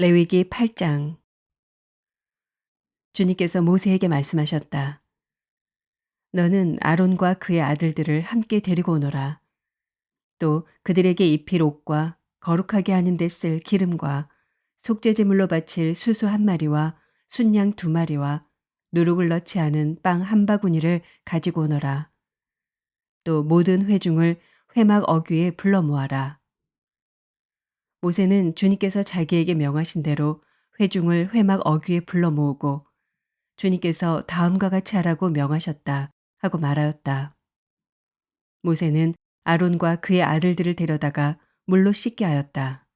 레위기 8장 주님께서 모세에게 말씀하셨다. 너는 아론과 그의 아들들을 함께 데리고 오너라. 또 그들에게 입힐 옷과 거룩하게 하는 데 쓸 기름과 속죄제물로 바칠 수수 한 마리와 순양 두 마리와 누룩을 넣지 않은 빵 한 바구니를 가지고 오너라. 또 모든 회중을 회막 어귀에 불러 모아라. 모세는 주님께서 자기에게 명하신 대로 회중을 회막 어귀에 불러 모으고 주님께서 다음과 같이 하라고 명하셨다 하고 말하였다. 모세는 아론과 그의 아들들을 데려다가 물로 씻게 하였다.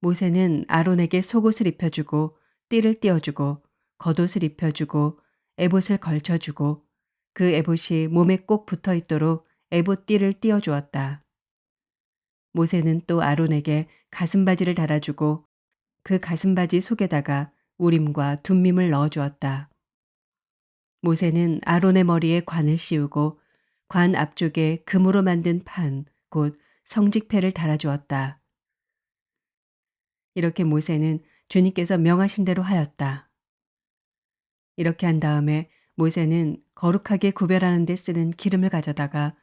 모세는 아론에게 속옷을 입혀주고 띠를 띄워주고 겉옷을 입혀주고 에봇을 걸쳐주고 그 에봇이 몸에 꼭 붙어 있도록 에봇 띠를 띄워주었다. 모세는 또 아론에게 가슴바지를 달아주고 그 가슴바지 속에다가 우림과 둠밈을 넣어주었다. 모세는 아론의 머리에 관을 씌우고 관 앞쪽에 금으로 만든 판, 곧 성직패를 달아주었다. 이렇게 모세는 주님께서 명하신 대로 하였다. 이렇게 한 다음에 모세는 거룩하게 구별하는 데 쓰는 기름을 가져다가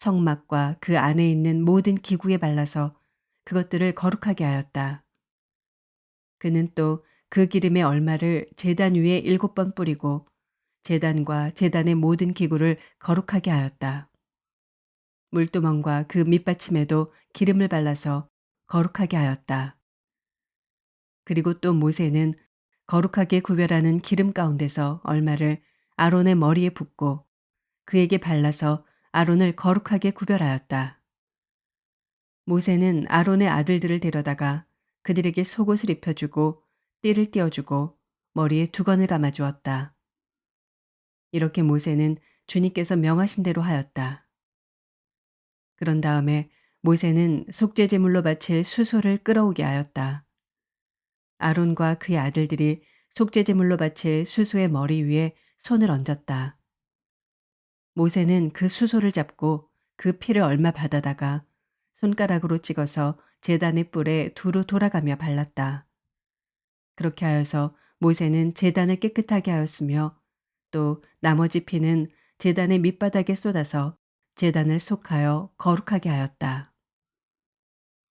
성막과 그 안에 있는 모든 기구에 발라서 그것들을 거룩하게 하였다. 그는 또 그 기름의 얼마를 재단 위에 일곱 번 뿌리고 재단과 재단의 모든 기구를 거룩하게 하였다. 물두멍과 그 밑받침에도 기름을 발라서 거룩하게 하였다. 그리고 또 모세는 거룩하게 구별하는 기름 가운데서 얼마를 아론의 머리에 붓고 그에게 발라서 아론을 거룩하게 구별하였다. 모세는 아론의 아들들을 데려다가 그들에게 속옷을 입혀주고 띠를 띄워주고 머리에 두건을 감아주었다. 이렇게 모세는 주님께서 명하신 대로 하였다. 그런 다음에 모세는 속죄제물로 바칠 수소를 끌어오게 하였다. 아론과 그의 아들들이 속죄제물로 바칠 수소의 머리 위에 손을 얹었다. 모세는 그 수소를 잡고 그 피를 얼마 받아다가 손가락으로 찍어서 재단의 뿔에 두루 돌아가며 발랐다. 그렇게 하여서 모세는 재단을 깨끗하게 하였으며 또 나머지 피는 재단의 밑바닥에 쏟아서 재단을 속하여 거룩하게 하였다.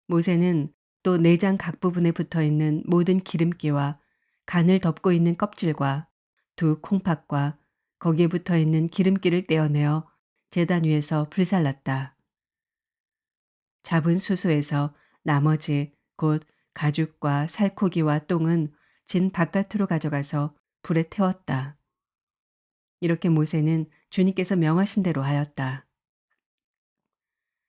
모세는 또 내장 각 부분에 붙어 있는 모든 기름기와 간을 덮고 있는 껍질과 두 콩팥과 거기에 붙어 있는 기름기를 떼어내어 재단 위에서 불살랐다. 잡은 수소에서 나머지 곧 가죽과 살코기와 똥은 진 바깥으로 가져가서 불에 태웠다. 이렇게 모세는 주님께서 명하신 대로 하였다.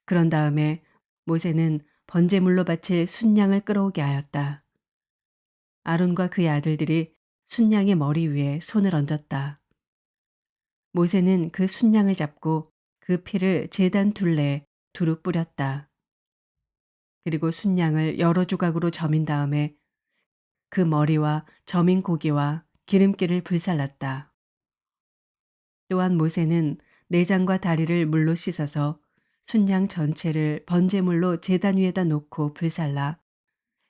그런 다음에 모세는 번제물로 바칠 순양을 끌어오게 하였다. 아론과 그의 아들들이 순양의 머리 위에 손을 얹었다. 모세는 그 순양을 잡고 그 피를 재단 둘레에 두루 뿌렸다. 그리고 순양을 여러 조각으로 점인 다음에 그 머리와 점인 고기와 기름기를 불살랐다. 또한 모세는 내장과 다리를 물로 씻어서 순양 전체를 번제물로 재단 위에다 놓고 불살라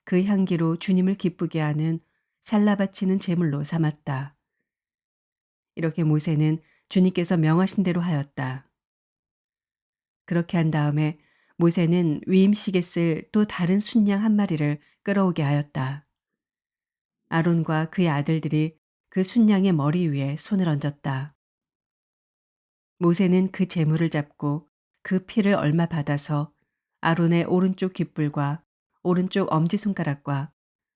그 향기로 주님을 기쁘게 하는 살라 바치는 제물로 삼았다. 이렇게 모세는 주님께서 명하신 대로 하였다. 그렇게 한 다음에 모세는 위임식에 쓸 또 다른 순양 한 마리를 끌어오게 하였다. 아론과 그의 아들들이 그 순양의 머리 위에 손을 얹었다. 모세는 그 재물을 잡고 그 피를 얼마 받아서 아론의 오른쪽 귓불과 오른쪽 엄지손가락과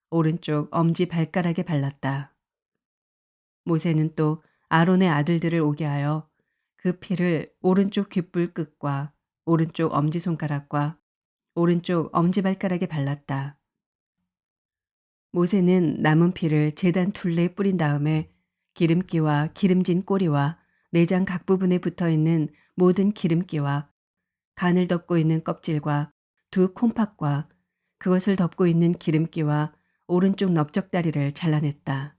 오른쪽 엄지 발가락에 발랐다. 모세는 또 아론의 아들들을 오게 하여 그 피를 오른쪽 귓불 끝과 오른쪽 엄지손가락과 오른쪽 엄지발가락에 발랐다. 모세는 남은 피를 재단 둘레에 뿌린 다음에 기름기와 기름진 꼬리와 내장 각 부분에 붙어 있는 모든 기름기와 간을 덮고 있는 껍질과 두 콩팥과 그것을 덮고 있는 기름기와 오른쪽 넓적다리를 잘라냈다.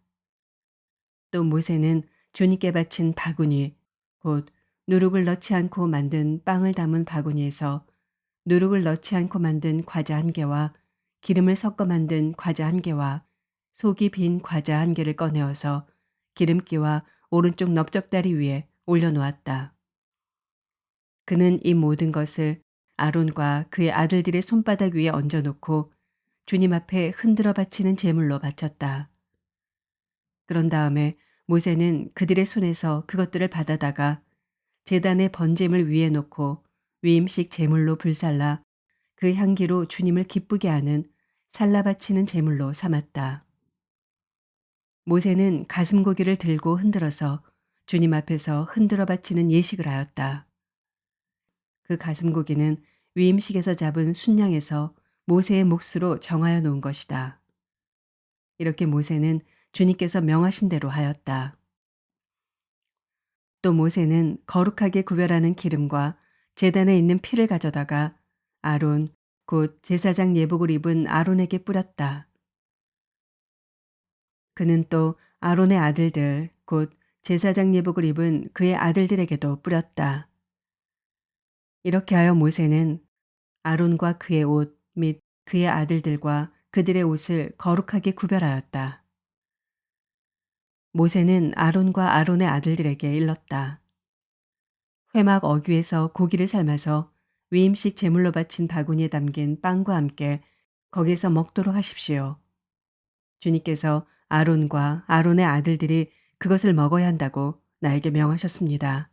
또 모세는 주님께 바친 바구니, 곧 누룩을 넣지 않고 만든 빵을 담은 바구니에서 누룩을 넣지 않고 만든 과자 한 개와 기름을 섞어 만든 과자 한 개와 속이 빈 과자 한 개를 꺼내어서 기름기와 오른쪽 넓적다리 위에 올려놓았다. 그는 이 모든 것을 아론과 그의 아들들의 손바닥 위에 얹어놓고 주님 앞에 흔들어 바치는 제물로 바쳤다. 그런 다음에 모세는 그들의 손에서 그것들을 받아다가 제단의 번제물 위에 놓고 위임식 제물로 불살라 그 향기로 주님을 기쁘게 하는 살라 바치는 제물로 삼았다. 모세는 가슴 고기를 들고 흔들어서 주님 앞에서 흔들어 바치는 예식을 하였다. 그 가슴 고기는 위임식에서 잡은 순양에서 모세의 몫으로 정하여 놓은 것이다. 이렇게 모세는 주님께서 명하신 대로 하였다. 또 모세는 거룩하게 구별하는 기름과 제단에 있는 피를 가져다가 아론 곧 제사장 예복을 입은 아론에게 뿌렸다. 그는 또 아론의 아들들 곧 제사장 예복을 입은 그의 아들들에게도 뿌렸다. 이렇게 하여 모세는 아론과 그의 옷 및 그의 아들들과 그들의 옷을 거룩하게 구별하였다. 모세는 아론과 아론의 아들들에게 일렀다. 회막 어귀에서 고기를 삶아서 위임식 제물로 바친 바구니에 담긴 빵과 함께 거기서 먹도록 하십시오. 주님께서 아론과 아론의 아들들이 그것을 먹어야 한다고 나에게 명하셨습니다.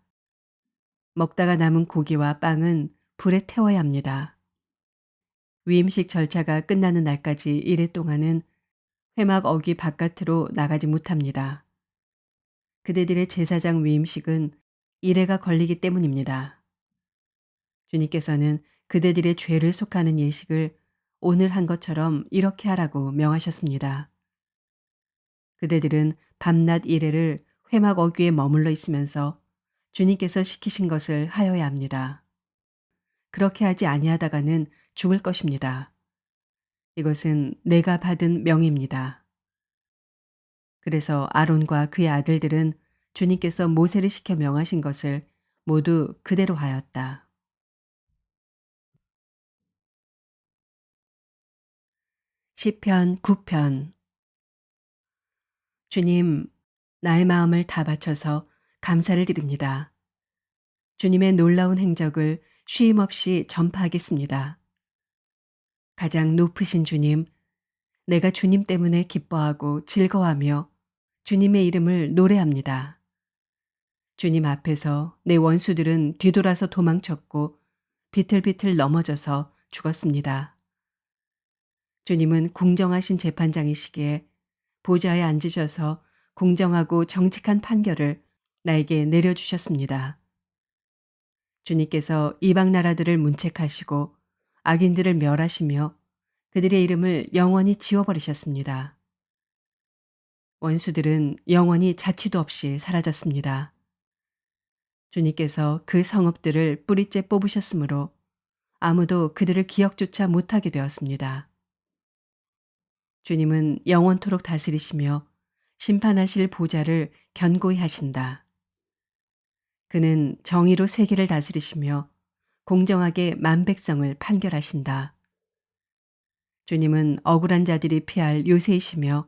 먹다가 남은 고기와 빵은 불에 태워야 합니다. 위임식 절차가 끝나는 날까지 이래 동안은 회막 어귀 바깥으로 나가지 못합니다. 그대들의 제사장 위임식은 이래가 걸리기 때문입니다. 주님께서는 그대들의 죄를 속하는 예식을 오늘 한 것처럼 이렇게 하라고 명하셨습니다. 그대들은 밤낮 이래를 회막 어귀에 머물러 있으면서 주님께서 시키신 것을 하여야 합니다. 그렇게 하지 아니하다가는 죽을 것입니다. 이것은 내가 받은 명입니다. 그래서 아론과 그의 아들들은 주님께서 모세를 시켜 명하신 것을 모두 그대로 하였다. 시편 9편 주님, 나의 마음을 다 바쳐서 감사를 드립니다. 주님의 놀라운 행적을 쉼 없이 전파하겠습니다. 가장 높으신 주님, 내가 주님 때문에 기뻐하고 즐거워하며 주님의 이름을 노래합니다. 주님 앞에서 내 원수들은 뒤돌아서 도망쳤고 비틀비틀 넘어져서 죽었습니다. 주님은 공정하신 재판장이시기에 보좌에 앉으셔서 공정하고 정직한 판결을 나에게 내려주셨습니다. 주님께서 이방 나라들을 문책하시고 악인들을 멸하시며 그들의 이름을 영원히 지워버리셨습니다. 원수들은 영원히 자취도 없이 사라졌습니다. 주님께서 그 성읍들을 뿌리째 뽑으셨으므로 아무도 그들을 기억조차 못하게 되었습니다. 주님은 영원토록 다스리시며 심판하실 보좌를 견고히 하신다. 그는 정의로 세계를 다스리시며 공정하게 만백성을 판결하신다. 주님은 억울한 자들이 피할 요새이시며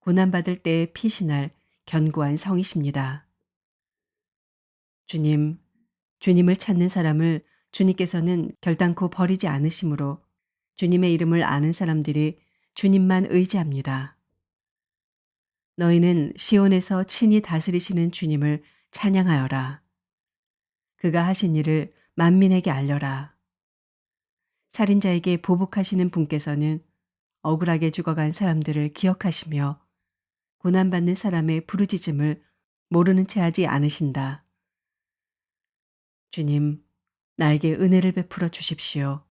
고난받을 때에 피신할 견고한 성이십니다. 주님, 주님을 찾는 사람을 주님께서는 결단코 버리지 않으시므로 주님의 이름을 아는 사람들이 주님만 의지합니다. 너희는 시온에서 친히 다스리시는 주님을 찬양하여라. 그가 하신 일을 만민에게 알려라. 살인자에게 보복하시는 분께서는 억울하게 죽어간 사람들을 기억하시며 고난받는 사람의 부르짖음을 모르는 채 하지 않으신다. 주님, 나에게 은혜를 베풀어 주십시오.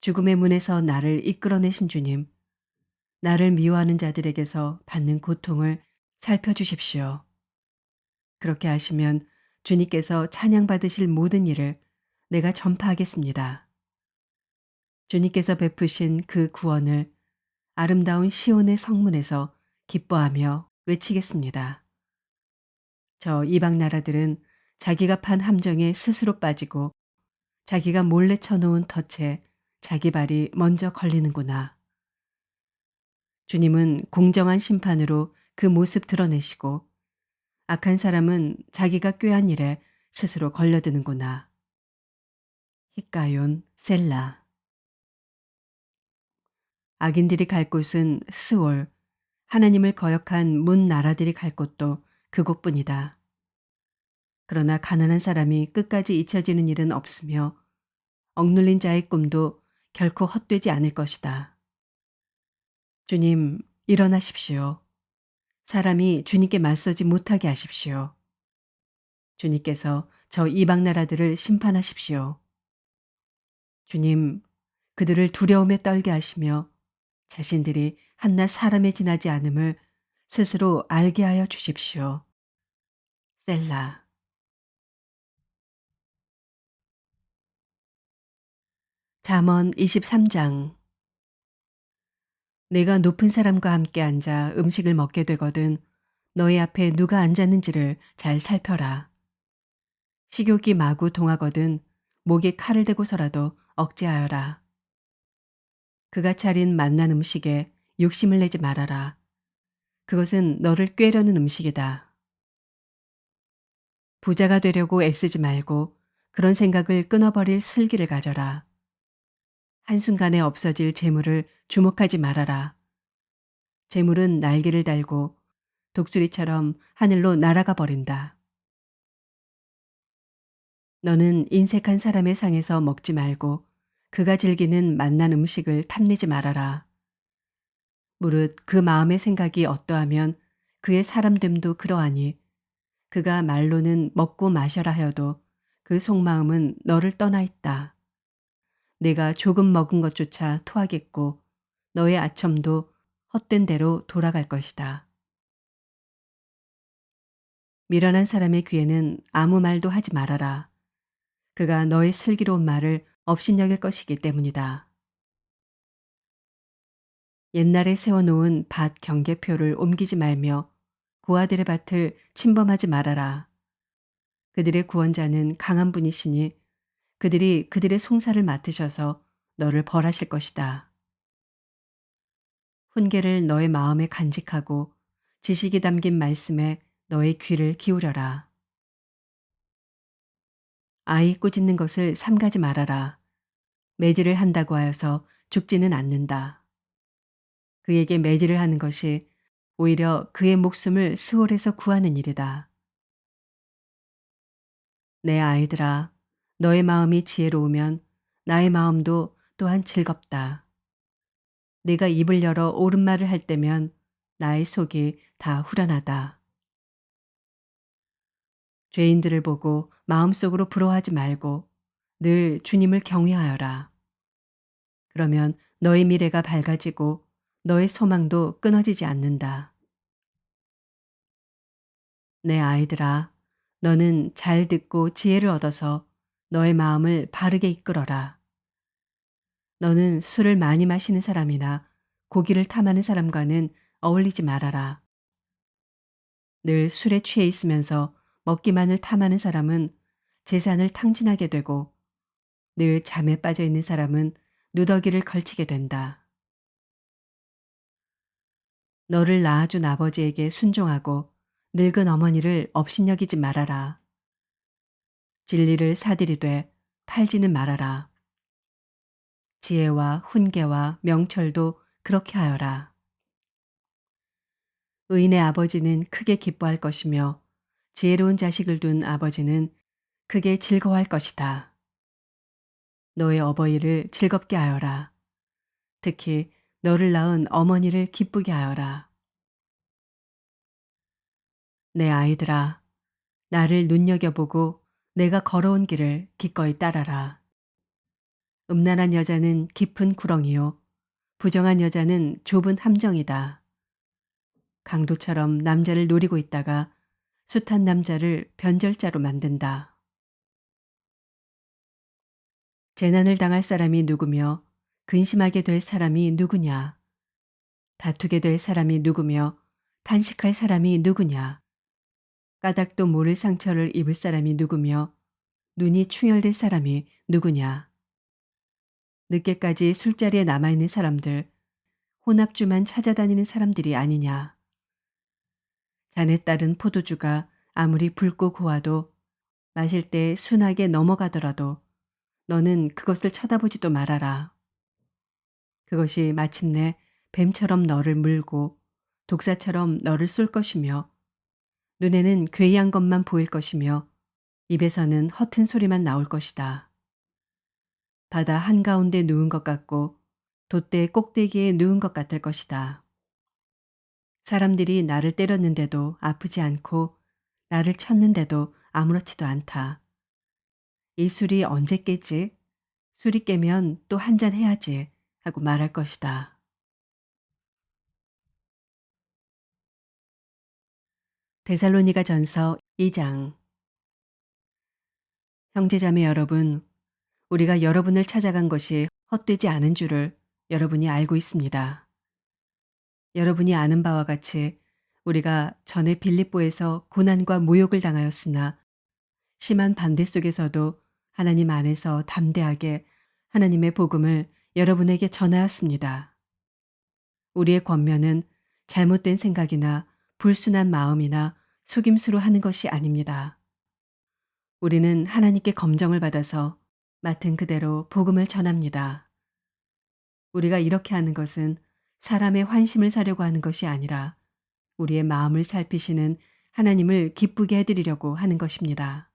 죽음의 문에서 나를 이끌어내신 주님, 나를 미워하는 자들에게서 받는 고통을 살펴주십시오. 그렇게 하시면 주님께서 찬양받으실 모든 일을 내가 전파하겠습니다. 주님께서 베푸신 그 구원을 아름다운 시온의 성문에서 기뻐하며 외치겠습니다. 저 이방 나라들은 자기가 판 함정에 스스로 빠지고 자기가 몰래 쳐놓은 덫에 자기 발이 먼저 걸리는구나. 주님은 공정한 심판으로 그 모습 드러내시고 악한 사람은 자기가 꾀한 일에 스스로 걸려드는구나. 히카yon 셀라 악인들이 갈 곳은 스올, 하나님을 거역한 문 나라들이 갈 곳도 그곳뿐이다. 그러나 가난한 사람이 끝까지 잊혀지는 일은 없으며 억눌린 자의 꿈도 결코 헛되지 않을 것이다. 주님, 일어나십시오. 사람이 주님께 맞서지 못하게 하십시오. 주님께서 저 이방 나라들을 심판하십시오. 주님, 그들을 두려움에 떨게 하시며 자신들이 한낱 사람에 지나지 않음을 스스로 알게 하여 주십시오. 셀라 잠언 23장 내가 높은 사람과 함께 앉아 음식을 먹게 되거든 너희 앞에 누가 앉았는지를 잘 살펴라. 식욕이 마구 동하거든 목에 칼을 대고서라도 억제하여라. 그가 차린 맛난 음식에 욕심을 내지 말아라. 그것은 너를 꾀려는 음식이다. 부자가 되려고 애쓰지 말고 그런 생각을 끊어버릴 슬기를 가져라. 한순간에 없어질 재물을 주목하지 말아라. 재물은 날개를 달고 독수리처럼 하늘로 날아가 버린다. 너는 인색한 사람의 상에서 먹지 말고 그가 즐기는 맛난 음식을 탐내지 말아라. 무릇 그 마음의 생각이 어떠하면 그의 사람됨도 그러하니 그가 말로는 먹고 마셔라 하여도 그 속마음은 너를 떠나 있다. 내가 조금 먹은 것조차 토하겠고 너의 아첨도 헛된 대로 돌아갈 것이다. 미련한 사람의 귀에는 아무 말도 하지 말아라. 그가 너의 슬기로운 말을 업신여길 것이기 때문이다. 옛날에 세워놓은 밭 경계표를 옮기지 말며 고아들의 밭을 침범하지 말아라. 그들의 구원자는 강한 분이시니 그들이 그들의 송사를 맡으셔서 너를 벌하실 것이다. 훈계를 너의 마음에 간직하고 지식이 담긴 말씀에 너의 귀를 기울여라. 아이 꾸짖는 것을 삼가지 말아라. 매질을 한다고 하여서 죽지는 않는다. 그에게 매질을 하는 것이 오히려 그의 목숨을 스월에서 구하는 일이다. 내 아이들아, 너의 마음이 지혜로우면 나의 마음도 또한 즐겁다. 내가 입을 열어 옳은 말을 할 때면 나의 속이 다 후련하다. 죄인들을 보고 마음속으로 부러워하지 말고 늘 주님을 경외하여라. 그러면 너의 미래가 밝아지고 너의 소망도 끊어지지 않는다. 내 아이들아, 너는 잘 듣고 지혜를 얻어서 너의 마음을 바르게 이끌어라. 너는 술을 많이 마시는 사람이나 고기를 탐하는 사람과는 어울리지 말아라. 늘 술에 취해 있으면서 먹기만을 탐하는 사람은 재산을 탕진하게 되고 늘 잠에 빠져 있는 사람은 누더기를 걸치게 된다. 너를 낳아준 아버지에게 순종하고 늙은 어머니를 업신여기지 말아라. 진리를 사들이되 팔지는 말아라. 지혜와 훈계와 명철도 그렇게 하여라. 의인의 아버지는 크게 기뻐할 것이며 지혜로운 자식을 둔 아버지는 크게 즐거워할 것이다. 너의 어버이를 즐겁게 하여라. 특히 너를 낳은 어머니를 기쁘게 하여라. 내 아이들아, 나를 눈여겨보고 내가 걸어온 길을 기꺼이 따라라. 음란한 여자는 깊은 구렁이요. 부정한 여자는 좁은 함정이다. 강도처럼 남자를 노리고 있다가 숱한 남자를 변절자로 만든다. 재난을 당할 사람이 누구며 근심하게 될 사람이 누구냐? 다투게 될 사람이 누구며 단식할 사람이 누구냐? 까닭도 모를 상처를 입을 사람이 누구며 눈이 충혈될 사람이 누구냐? 늦게까지 술자리에 남아있는 사람들, 혼합주만 찾아다니는 사람들이 아니냐. 자네 딸은 포도주가 아무리 붉고 고와도 마실 때 순하게 넘어가더라도 너는 그것을 쳐다보지도 말아라. 그것이 마침내 뱀처럼 너를 물고 독사처럼 너를 쏠 것이며 눈에는 괴이한 것만 보일 것이며 입에서는 허튼 소리만 나올 것이다. 바다 한가운데 누운 것 같고 돛대 꼭대기에 누운 것 같을 것이다. 사람들이 나를 때렸는데도 아프지 않고 나를 쳤는데도 아무렇지도 않다. 이 술이 언제 깨지? 술이 깨면 또 한 잔 해야지 하고 말할 것이다. 데살로니가 전서 2장 형제자매 여러분, 우리가 여러분을 찾아간 것이 헛되지 않은 줄을 여러분이 알고 있습니다. 여러분이 아는 바와 같이 우리가 전에 빌립보에서 고난과 모욕을 당하였으나 심한 반대 속에서도 하나님 안에서 담대하게 하나님의 복음을 여러분에게 전하였습니다. 우리의 권면은 잘못된 생각이나 불순한 마음이나 속임수로 하는 것이 아닙니다. 우리는 하나님께 검정을 받아서 맡은 그대로 복음을 전합니다. 우리가 이렇게 하는 것은 사람의 환심을 사려고 하는 것이 아니라 우리의 마음을 살피시는 하나님을 기쁘게 해드리려고 하는 것입니다.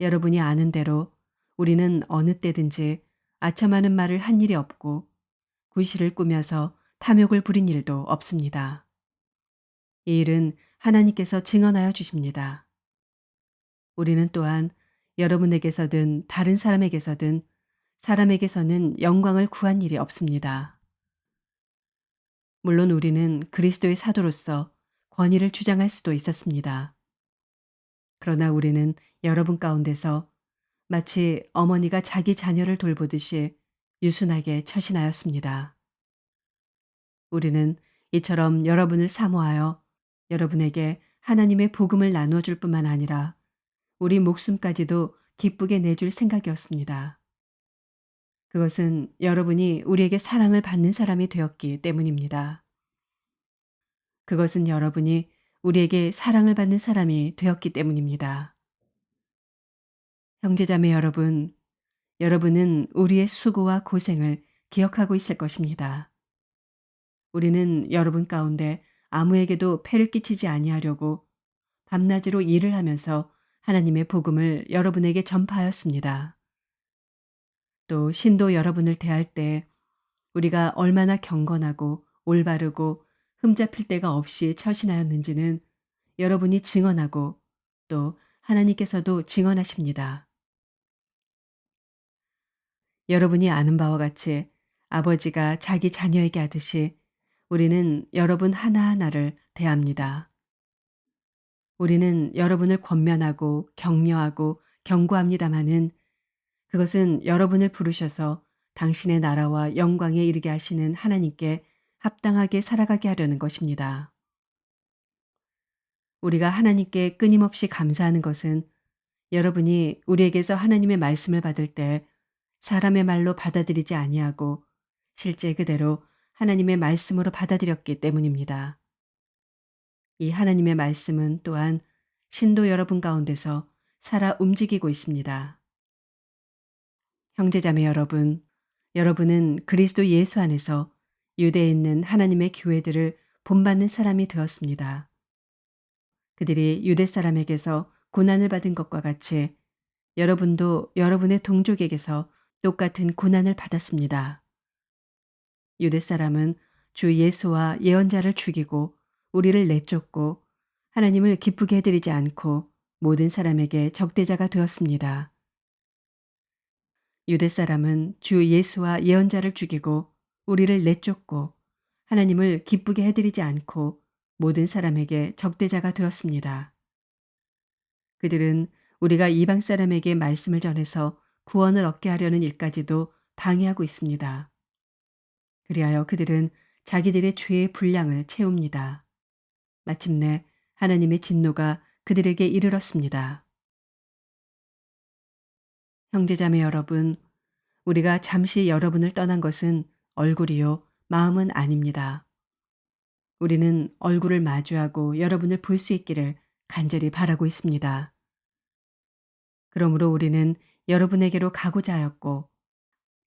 여러분이 아는 대로 우리는 어느 때든지 아첨하는 말을 한 일이 없고 구실을 꾸며서 탐욕을 부린 일도 없습니다. 이 일은 하나님께서 증언하여 주십니다. 우리는 또한 여러분에게서든 다른 사람에게서든 사람에게서는 영광을 구한 일이 없습니다. 물론 우리는 그리스도의 사도로서 권위를 주장할 수도 있었습니다. 그러나 우리는 여러분 가운데서 마치 어머니가 자기 자녀를 돌보듯이 유순하게 처신하였습니다. 우리는 이처럼 여러분을 사모하여 여러분에게 하나님의 복음을 나누어 줄 뿐만 아니라 우리 목숨까지도 기쁘게 내줄 생각이었습니다. 그것은 여러분이 우리에게 사랑을 받는 사람이 되었기 때문입니다. 그것은 여러분이 우리에게 사랑을 받는 사람이 되었기 때문입니다. 형제자매 여러분, 여러분은 우리의 수고와 고생을 기억하고 있을 것입니다. 우리는 여러분 가운데 아무에게도 폐를 끼치지 아니하려고 밤낮으로 일을 하면서 하나님의 복음을 여러분에게 전파하였습니다. 또 신도 여러분을 대할 때 우리가 얼마나 경건하고 올바르고 흠잡힐 데가 없이 처신하였는지는 여러분이 증언하고 또 하나님께서도 증언하십니다. 여러분이 아는 바와 같이 아버지가 자기 자녀에게 하듯이 우리는 여러분 하나하나를 대합니다. 우리는 여러분을 권면하고 격려하고 경고합니다마는 그것은 여러분을 부르셔서 당신의 나라와 영광에 이르게 하시는 하나님께 합당하게 살아가게 하려는 것입니다. 우리가 하나님께 끊임없이 감사하는 것은 여러분이 우리에게서 하나님의 말씀을 받을 때 사람의 말로 받아들이지 아니하고 실제 그대로 하나님의 말씀으로 받아들였기 때문입니다. 이 하나님의 말씀은 또한 신도 여러분 가운데서 살아 움직이고 있습니다. 형제자매 여러분, 여러분은 그리스도 예수 안에서 유대에 있는 하나님의 교회들을 본받는 사람이 되었습니다. 그들이 유대 사람에게서 고난을 받은 것과 같이 여러분도 여러분의 동족에게서 똑같은 고난을 받았습니다. 유대 사람은 주 예수와 예언자를 죽이고 우리를 내쫓고 하나님을 기쁘게 해드리지 않고 모든 사람에게 적대자가 되었습니다. 유대 사람은 주 예수와 예언자를 죽이고 우리를 내쫓고 하나님을 기쁘게 해드리지 않고 모든 사람에게 적대자가 되었습니다. 그들은 우리가 이방 사람에게 말씀을 전해서 구원을 얻게 하려는 일까지도 방해하고 있습니다. 그리하여 그들은 자기들의 죄의 분량을 채웁니다. 마침내 하나님의 진노가 그들에게 이르렀습니다. 형제자매 여러분, 우리가 잠시 여러분을 떠난 것은 얼굴이요 마음은 아닙니다. 우리는 얼굴을 마주하고 여러분을 볼 수 있기를 간절히 바라고 있습니다. 그러므로 우리는 여러분에게로 가고자 하였고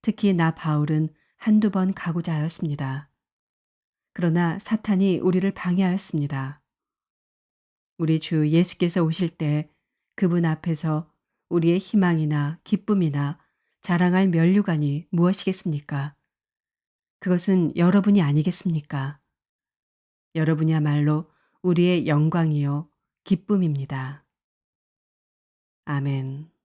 특히 나 바울은 한두 번 가고자 하였습니다. 그러나 사탄이 우리를 방해하였습니다. 우리 주 예수께서 오실 때 그분 앞에서 우리의 희망이나 기쁨이나 자랑할 면류관이 무엇이겠습니까? 그것은 여러분이 아니겠습니까? 여러분이야말로 우리의 영광이요 기쁨입니다. 아멘.